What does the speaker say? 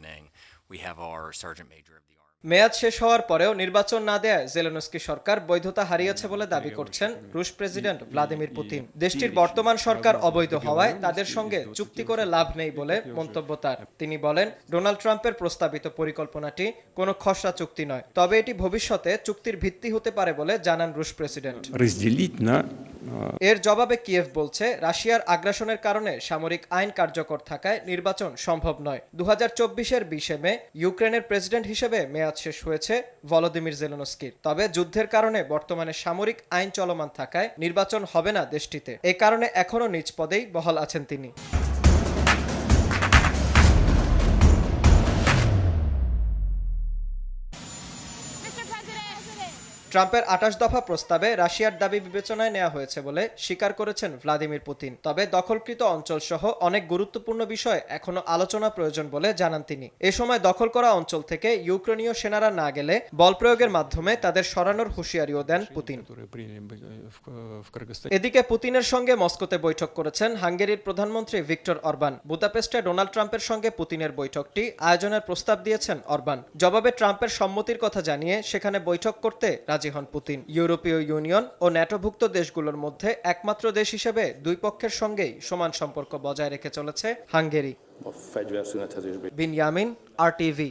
beginning we have our sergeant major of the মেয়াদ শেষ হওয়ার পরেও নির্বাচন না দেয় জেলেনস্কি সরকার বৈধতা হারিয়েছে বলে দাবি করছেন রুশ প্রেসিডেন্ট ভ্লাদিমির পুতিন। দেশটির বর্তমান সরকার অবৈধ হওয়ায় তাদের সঙ্গে চুক্তি করে লাভ নেই বলে মন্তব্য তার। তিনি বলেন ডোনাল্ড ট্রাম্পের প্রস্তাবিত পরিকল্পনাটি কোনো খসড়া চুক্তি নয় তবে এটি ভবিষ্যতে চুক্তির ভিত্তি হতে পারে বলে জানান রুশ প্রেসিডেন্ট। এর জবাবে কিয়েভ বলছে, রাশিয়ার আগ্রাসনের কারণে সামরিক আইন কার্যকর থাকায় নির্বাচন সম্ভব নয়। দু হাজার চব্বিশের বিশে মে ইউক্রেনের প্রেসিডেন্ট হিসেবে মেয়াদ শেষ হয়েছে ভলোদিমির জেলেনস্কির। তবে যুদ্ধের কারণে বর্তমানে সামরিক আইন চলমান থাকায় নির্বাচন হবে না দেশটিতে। এ কারণে এখনও নিজ পদেই বহাল আছেন তিনি। ট্রাম্পের আঠাশ দফা প্রস্তাবে রাশিয়ার দাবি বিবেচনায় নেওয়া হয়েছে বলে স্বীকার করেছেন ভ্লাদিমির পুতিন। তবে দখলকৃত অঞ্চল সহ অনেক গুরুত্বপূর্ণ বিষয় এখনও আলোচনা প্রয়োজন বলে জানান তিনি। এ সময় দখল করা অঞ্চল থেকে ইউক্রেনীয় সেনারা না গেলে বল প্রয়োগের মাধ্যমে তাদের সরানোর হুঁশিয়ারিও দেন পুতিন। এদিকে পুতিনের সঙ্গে মস্কোতে বৈঠক করেছেন হাঙ্গেরির প্রধানমন্ত্রী ভিক্টর অরবান। বুদাপেস্টে ডোনাল্ড ট্রাম্পের সঙ্গে পুতিনের বৈঠকটি আয়োজনের প্রস্তাব দিয়েছেন অরবান। জবাবে ট্রাম্পের সম্মতির কথা জানিয়ে সেখানে বৈঠক করতে রাজি হন পুতিন। ইউরোপীয় ইউনিয়ন ও ন্যাটোভুক্ত দেশগুলোর মধ্যে একমাত্র দেশ হিসেবে দুই পক্ষের সঙ্গেই সমান সম্পর্ক বজায় রেখে চলেছে হাঙ্গেরি। বিনিয়ামিন আর টিভি